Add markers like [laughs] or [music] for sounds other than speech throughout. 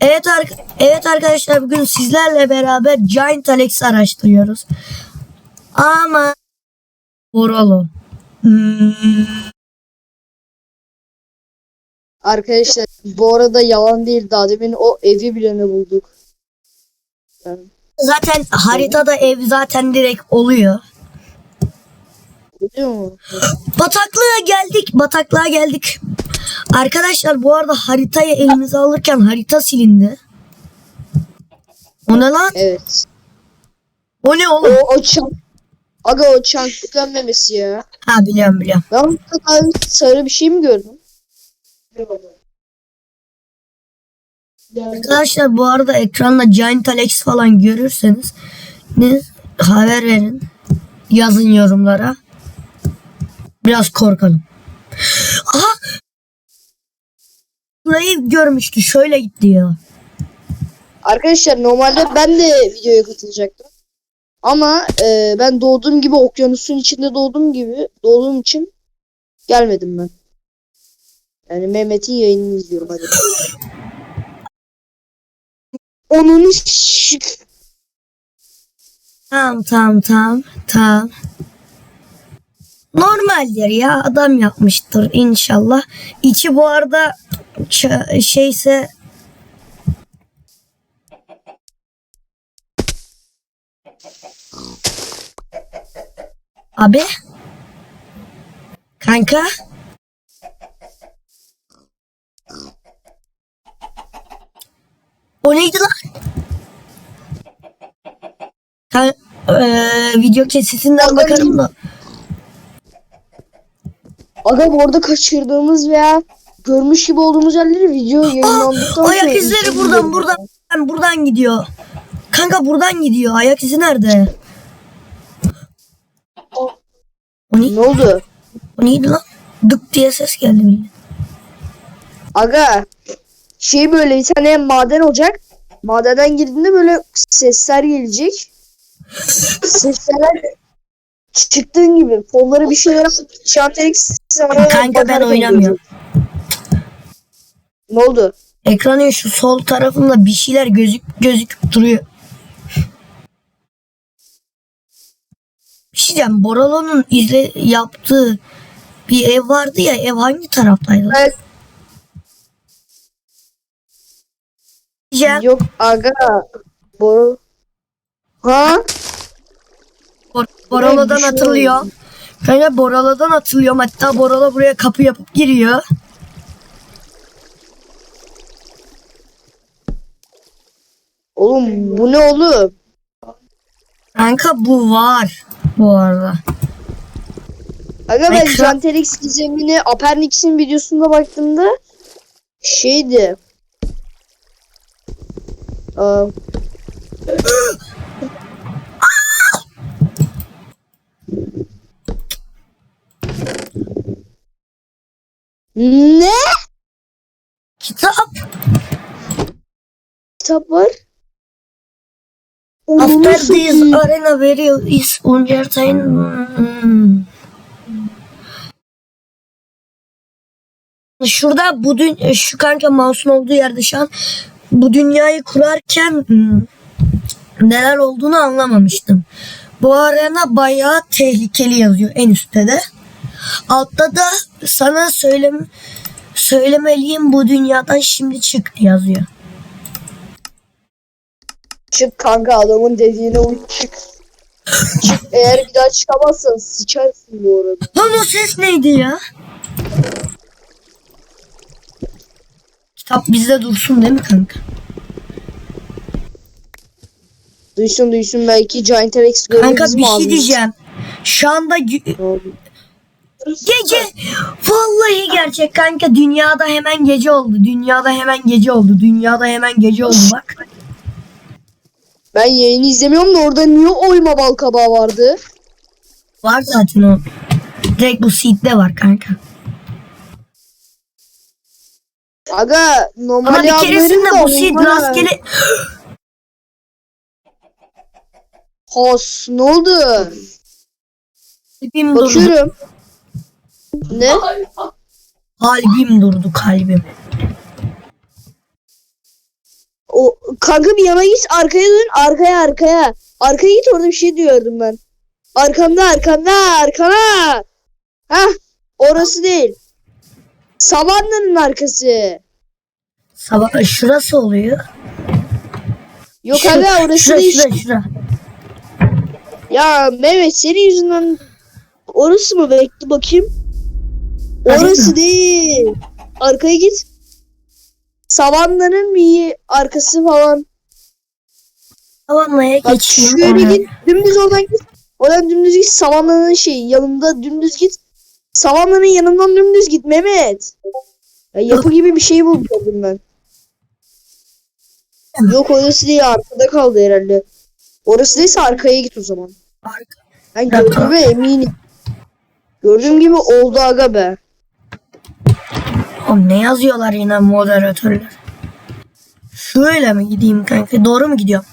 Evet, ar- evet arkadaşlar bugün sizlerle beraber Giant Alex'i araştırıyoruz. Ama Boralo. Hmm, Arkadaşlar bu arada yalan değil daha demin o evi bile ne bulduk. Yani, zaten haritada ev zaten direkt oluyor. biliyor musun? Bataklığa geldik. Bataklığa geldik. Arkadaşlar bu arada haritayı elimize alırken harita silindi. O ne lan? Evet. O ne O, oğlum? o çank. Aga o çanklıktan memesi ya. Ha biliyorum biliyorum. Ben bu kadar sarı bir şey mi gördüm? Arkadaşlar bu arada ekranda Giant Alex falan görürseniz ne haber verin. Yazın yorumlara. Biraz korkalım. Aha! Burayı görmüştü. Şöyle gitti ya. Arkadaşlar normalde ben de videoya katılacaktım. Ama e, ben doğduğum gibi okyanusun içinde doğduğum gibi doğduğum için gelmedim ben. Yani Mehmet'in yayınını izliyorum hadi. Onun şık. Tamam tamam tamam tamam. Normaldir ya adam yapmıştır inşallah. İçi bu arada şeyse Abi Kanka O neydi lan? Kan eee, video kesitinden bakarım da. Aga bu arada kaçırdığımız veya görmüş gibi olduğumuz yerleri video yayınlandıktan sonra Ayak izleri buradan buradan buradan, buradan gidiyor. Kanka buradan gidiyor. Ayak izi nerede? O, ne, Ne oldu? o neydi lan? Dık diye ses geldi bile. Aga şey böyle bir tane maden olacak. Madenden girdiğinde böyle sesler gelecek. Sesler çıktığın gibi kolları bir şeyler Şantelik Kanka ben oynamıyorum. Ne oldu? Ekranın şu sol tarafında bir şeyler gözük gözüküp duruyor. Bir şey diyeceğim. Boralo'nun izle yaptığı bir ev vardı ya. Ev hangi taraftaydı? Evet. Diyeceğim. Yok aga. Boru. Ha? Bor Boralo'dan bir şey atılıyor. Kanka Boralo'dan atılıyorum. Hatta Boralo buraya kapı yapıp giriyor. Oğlum bu ne oğlum? Kanka bu var. Bu arada. Aga ben Ekran- Jantelix gizemini Apernix'in videosunda baktığımda şeydi. Aa, ne Kitap. kitap var? After this arena very is entertainment. Şurada bu dün şu kanka mouse'un olduğu yerde şu an bu dünyayı kurarken hmm, neler olduğunu anlamamıştım. Bu arena bayağı tehlikeli yazıyor en üstte de. Altta da sana söylem söylemeliyim bu dünyadan şimdi çık yazıyor. Çık kanka adamın dediğine uy çık. Çık eğer bir daha çıkamazsan sıçarsın bu arada. Lan o ses neydi ya? Kitap bizde dursun değil mi kanka? Duysun duysun belki Giant Rex görür Kanka bir şey diyeceğim. Şu anda gece vallahi gerçek kanka dünyada hemen gece oldu. Dünyada hemen gece oldu. Dünyada hemen gece oldu bak. Ben yayını izlemiyorum da orada niye oyma bal kabağı vardı? Var zaten o. Direkt bu seed'de var kanka. Aga Ama normal bir keresinde bu seed rastgele Has ne oldu? kalbim durdu. Bakıyorum. Ne? Kalbim durdu kalbim. O kanka bir yana git arkaya dön arkaya arkaya. Arkaya git orada bir şey diyordum ben. Arkamda arkamda arkana. Hah orası değil. Savanna'nın arkası. Sabah şurası oluyor. Yok Şu- aga orası şura, değil. şura, şura. Ya Mehmet senin yüzünden orası mı bekle bakayım. Orası değil. Arkaya git. Savanna'nın bir arkası falan. Savanna'ya Bak geçeyim. şöyle git. Dümdüz oradan git. Oradan dümdüz git. Savanna'nın şey yanında dümdüz git. Savanna'nın yanından dümdüz git Mehmet. Ya yapı gibi bir şey buldum ben. Yok orası değil arkada kaldı herhalde. Orası değilse arkaya git o zaman. Ben gördüğüme eminim. Gördüğüm gibi oldu aga be. Oğlum ne yazıyorlar yine moderatörler? Şöyle mi gideyim kanka? Doğru mu gidiyorum?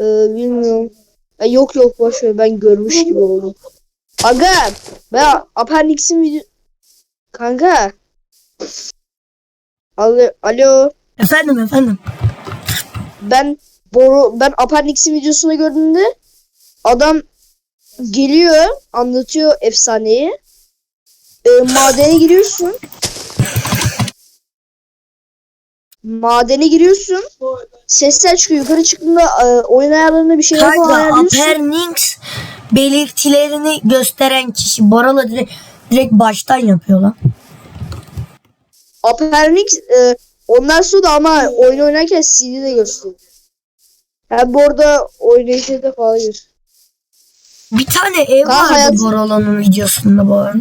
Ee, bilmiyorum. Ya yok yok boş ver ben görmüş gibi oldum. Aga ben Appendix'in video... Kanka. Alo, alo. Efendim efendim. Ben boru ben Appendix'in videosunu gördüğümde adam geliyor anlatıyor efsaneyi. Ee, madene giriyorsun. Madene giriyorsun. Sesler çıkıyor. Yukarı çıktığında e, oyun ayarlarında bir şeyler falan Kanka ayarlıyorsun. Apernix belirtilerini gösteren kişi Borala direkt, direkt baştan yapıyor lan. Apernix e, ondan sonra ama oyun oynarken CD de gösteriyor. Hem bu arada oynayıcı da gösteriyor. Bir tane ev Kanka vardı hayat- Borala'nın videosunda bu arada.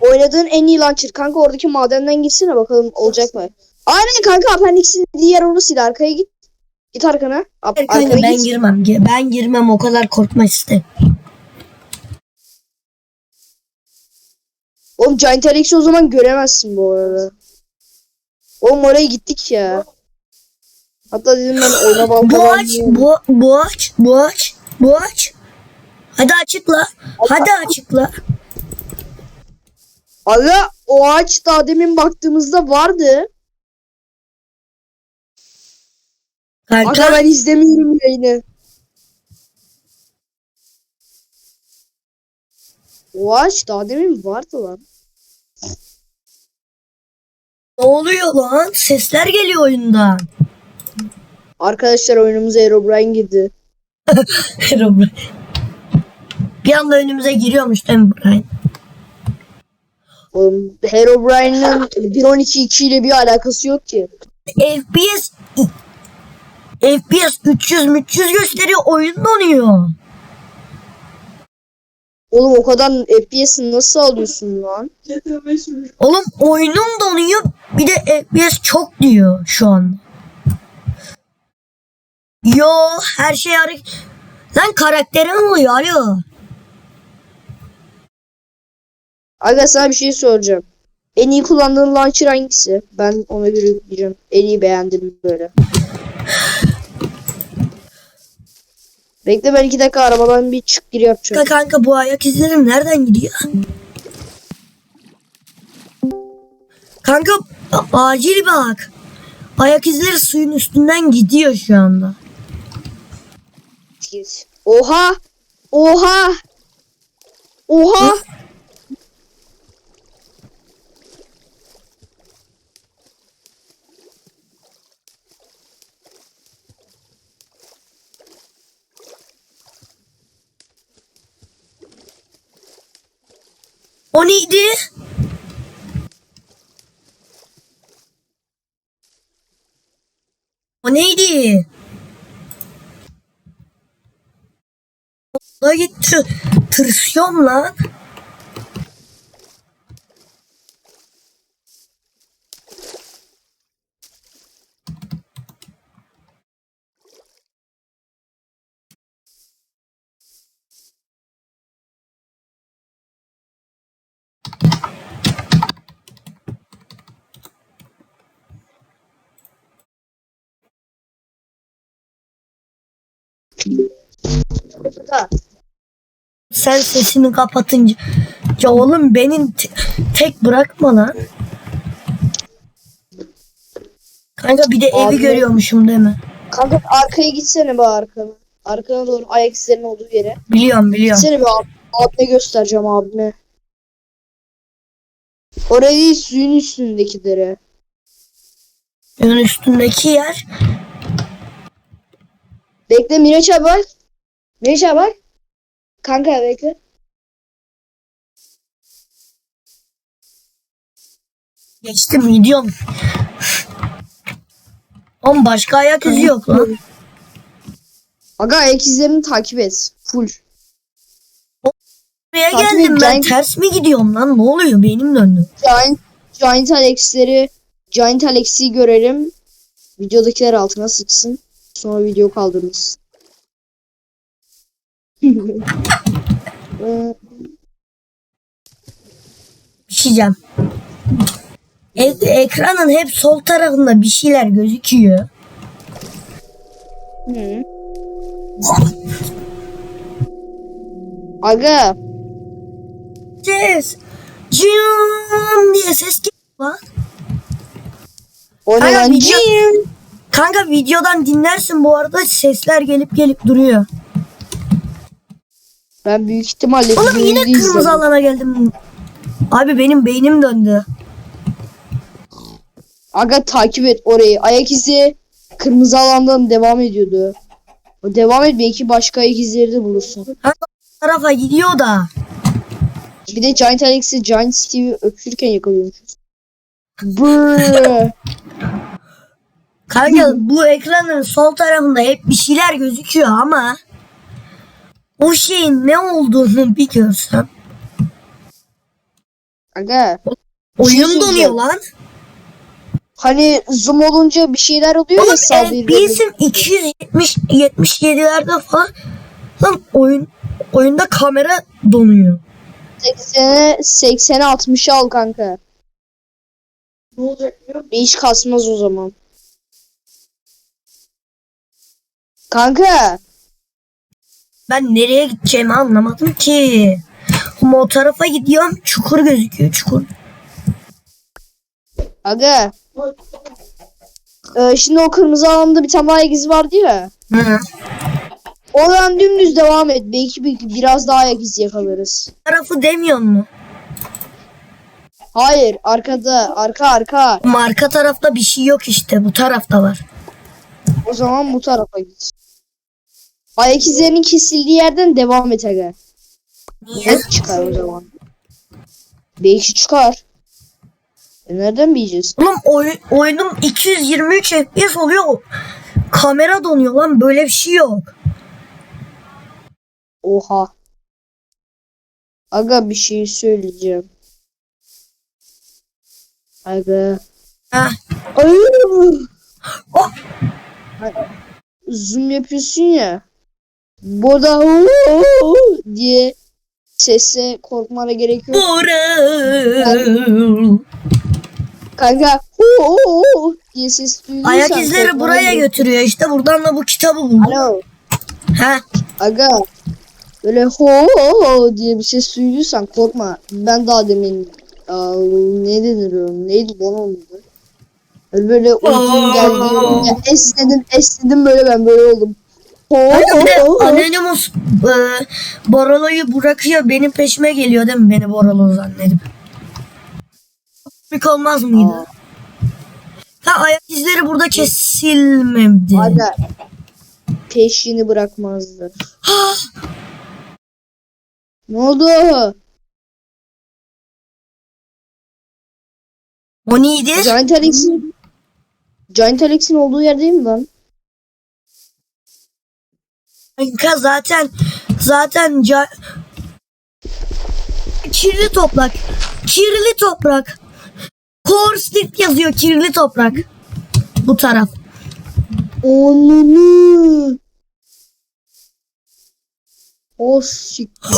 Oynadığın en iyi launcher. Kanka oradaki madenden gitsene bakalım olacak mı? Aynen kanka Appendix'in diğer orasıydı. Arkaya git. Git arkana. Ap- Kanka arkana ben git. girmem. Ge- Ben girmem o kadar korkma iste. Oğlum Giant Alex'i o zaman göremezsin bu arada. Oğlum oraya gittik ya. Hatta dedim ben oyna balta Bu var aç, diye. bu, bu aç, bu aç, bu aç. Hadi açıkla. Hadi açıkla. Aga o ağaç daha demin baktığımızda vardı. Aga Kanka ben izlemiyorum yayını. O ağaç daha demin vardı lan. ne oluyor lan? Sesler geliyor oyundan. Arkadaşlar oyunumuza Herobrine girdi. [laughs] Herobrine. Bir anda önümüze giriyormuş değil mi Brian? Oğlum Herobrine'ın 1.12.2 ile bir alakası yok ki. FPS FPS 300 300 gösteriyor oyun donuyor. Oğlum o kadar FPS'i nasıl alıyorsun lan? Oğlum oyunum donuyor bir de FPS çok diyor şu an. Yo her şey hareket. Lan karakterim oluyor alo. Aga sana bir şey soracağım. En iyi kullandığın launcher hangisi? Ben ona göre yükleyeceğim. En iyi beğendim böyle. Bekle ben iki dakika arabadan bir çık gir yapacağım. Kanka, kanka bu ayak izlerim nereden gidiyor? Kanka acil bak. Ayak izleri suyun üstünden gidiyor şu anda. Git. Oha! Oha! Oha! O neydi? O neydi? Gitti. Tırsıyorum lan. Ha. Sen sesini kapatınca. Ya oğlum benim te- tek bırakma lan. Kanka bir de Abi. evi görüyormuşum değil mi? Kanka arkaya gitsene be arkana. Arkana doğru ayak izlerinin olduğu yere. Biliyorum biliyorum. Gitsene be abi. Abime göstereceğim abime. Orayı değil suyun üstündekilere. Ön üstündeki yer. Bekle Miraç abi bak. Miraç abi bak. Kanka bekle. Geçtim gidiyorum. Oğlum başka ayak izi yok lan. Aga ayak izlerini takip et. Full. Buraya Takip geldim ben edeceksin. ters mi gidiyorum lan ne oluyor beynim döndü. Giant, Giant Alex'leri Giant Alex'i görelim. Videodakiler altına sıçsın. Sonra video kaldırırız. Bir şey diyeceğim. E- ekranın hep sol tarafında bir şeyler gözüküyor. Hı. Aga Ses. Cim diye ses geliyor lan. o ne lan? video-. Kanka videodan dinlersin bu arada sesler gelip gelip duruyor. Ben büyük ihtimalle Oğlum yine kırmızı izledim. alana geldim. Abi benim beynim döndü. Aga takip et orayı. Ayak izi kırmızı alandan devam ediyordu. O devam et belki başka ayak izleri de bulursun. Bu tarafa gidiyor da. Bir de Giant Alex'i Giant Steve'i öpüşürken yakalıyormuşuz. Brrr. Kanka bu ekranın sol tarafında hep bir şeyler gözüküyor ama o şeyin ne olduğunu bir görsem. Aga Oyun söyleyeceğim. donuyor lan. hani zoom olunca bir şeyler oluyor ya Oğlum sağda FPS'im 277'lerde falan. Lan oyun oyunda kamera donuyor. 80'e 80'e 60'a al kanka. Ne olacak biliyor? Hiç kasmaz o zaman. Kanka Ben nereye gideceğimi anlamadım ki. Ama o tarafa gidiyorum çukur gözüküyor çukur. aga Ee, şimdi o kırmızı alanda bir tane ayak vardı ya. Hı. Oradan dümdüz devam et. Belki bir, biraz daha ayak izi yakalarız. Tarafı demiyor mu? Hayır arkada arka arka. Ama arka tarafta bir şey yok işte bu tarafta var. O zaman bu tarafa git. Ayak izlerinin kesildiği yerden devam et aga. Net çıkar o zaman. Belki çıkar. E nereden bileceğiz? Oğlum oy- oyunum 223 FPS oluyor. Kamera donuyor lan böyle bir şey yok. Oha. Aga bir şey söyleyeceğim. Aga. Heh. Ay. Oh. Zoom yapıyorsun ya. Burada diye sese korkmana gerek yok. Burası. Kanka diye ses duyduysan Ayak izleri buraya gerek- götürüyor işte buradan da bu kitabı buldum. Alo. He. Aga böyle ho diye bir ses duyduysan korkma. Ben daha demin aa, ne denir o? Neydi onun adı? Böyle, uykum geldi. Esnedim esnedim böyle ben böyle oldum. Bir de ho ho. Anonymous e, Borolo'yu bırakıyor benim peşime geliyor değil mi beni Borolo zannedip. Komik olmaz mıydı? Aa. Ha ayak izleri burada kesilmedi. Aga peşini bırakmazdı. Ne oldu? o neydi? Giant Alex'in Giant Alex'in olduğu yer değil mi lan? Kanka zaten zaten ca- kirli toprak. Kirli toprak. Street yazıyor kirli toprak. Bu taraf. Onunu. O siktir.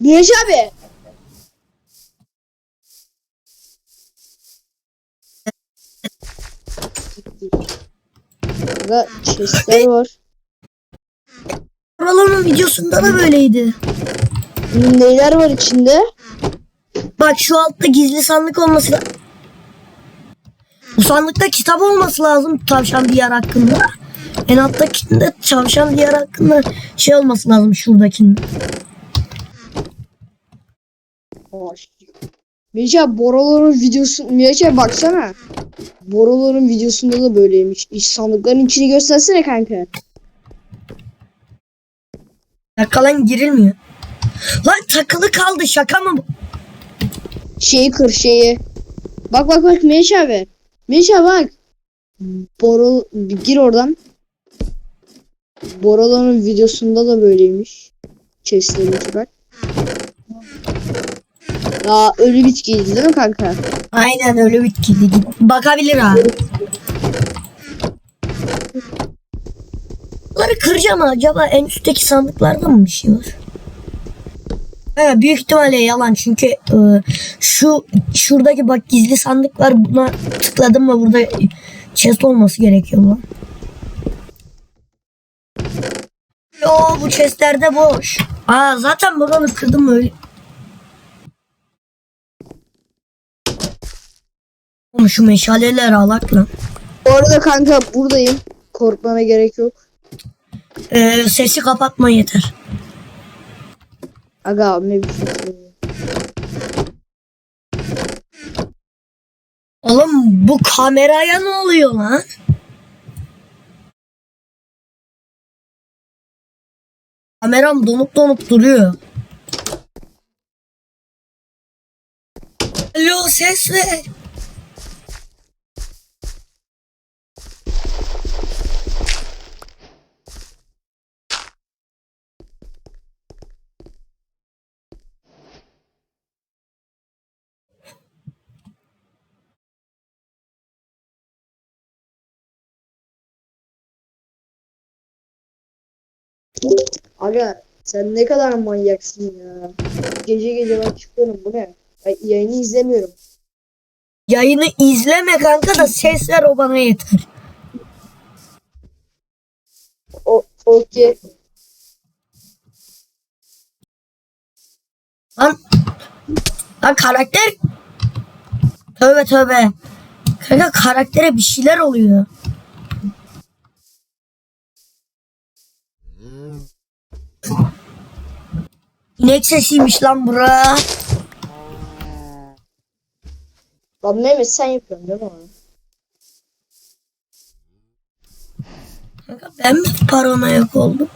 Güneş [gasps] abi. Burada chestler var. Borolo'nun videosunda da böyleydi. Neler var içinde? Bak şu altta gizli sandık olması lazım. Bu sandıkta kitap olması lazım tavşan diyar hakkında. En alttakinde tavşan diyar hakkında şey olması lazım şuradakinde. Mirça Boroların videosu Mirça baksana. Boroların videosunda da böyleymiş. İç sandıkların içini göstersene kanka. Yakalan girilmiyor. Lan takılı kaldı şaka mı bu? Şeyi kır şeyi. Bak bak bak Mirça abi. Mirça bak. Boro gir oradan. Boroların videosunda da böyleymiş. Chest'lerinki bak. Aa ölü bitkiydi değil mi kanka? Aynen öyle bitkiydi. Bakabilir ha. Bunları kıracağım acaba en üstteki sandıklarda mı bir şey var? He, büyük ihtimalle yalan çünkü e, şu şuradaki bak gizli sandık var buna tıkladım mı burada chest olması gerekiyor lan. Yo bu chestlerde boş. Aa zaten buraları kırdım öyle. Şu meşaleler alak lan. Bu arada kanka buradayım. Korkmana gerek yok. Ee, sesi kapatma yeter. Aga ne bir şey. Oğlum bu kameraya ne oluyor lan? Kameram donup donup duruyor. Alo ses ver. Aga sen ne kadar manyaksın ya. Gece gece ben çıkıyorum bu ne? Ay, yayını izlemiyorum. Yayını izleme kanka da ses ver o bana yeter. O okey. Lan, lan karakter. Tövbe tövbe. Kanka karaktere bir şeyler oluyor. İnek sesiymiş lan bura. Lan Mehmet sen yapıyorsun değil mi onu? Ben mi paranoyak oldum?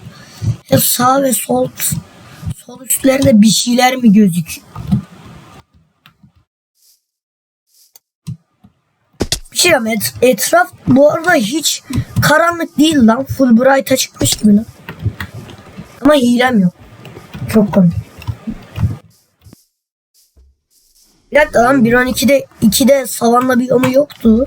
Hep sağ ve sol sol üstlerde bir şeyler mi gözüküyor? Bir şey diyeyim, et, etraf bu arada hiç karanlık değil lan. Full bright'a çıkmış gibi lan. Ama hilem yok. Çok komik. Bir dakika lan 1.12'de 2'de savanla bir yanı yoktu.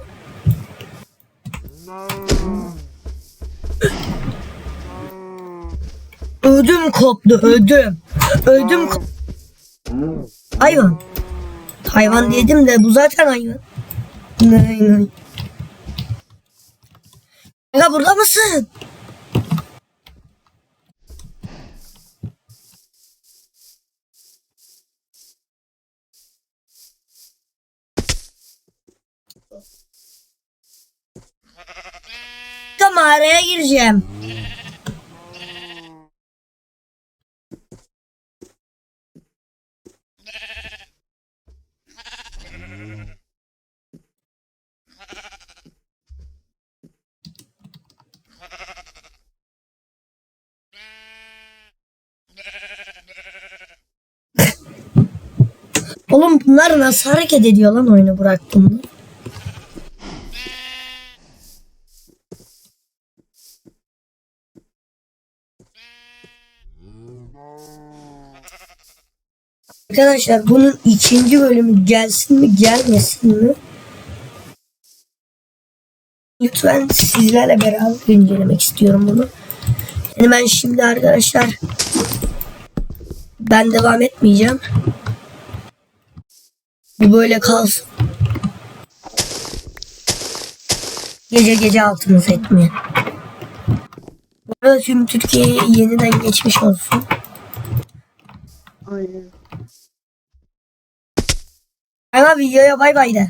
Ödüm koptu ödüm. Ödüm ko- Hayvan. Hayvan dedim de bu zaten hayvan. Nay, nay. Kanka burada mısın? Tamam araya gireceğim. Oğlum bunlar nasıl hareket ediyor lan oyunu bıraktığımda? Arkadaşlar bunun ikinci bölümü gelsin mi gelmesin mi? Lütfen sizlerle beraber incelemek istiyorum bunu. Yani ben şimdi arkadaşlar ben devam etmeyeceğim. Bu böyle kalsın. Gece gece altımız etmeyin. Bu arada tüm Türkiye'ye yeniden geçmiş olsun. Aynen. Ama videoya bay bay de.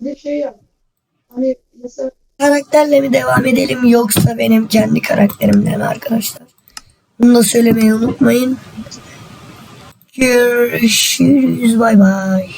Ne şey ya. Hani mesela Karakterle mi devam edelim yoksa benim kendi karakterimle mi arkadaşlar? Bunu da söylemeyi unutmayın. Görüşürüz bay bay.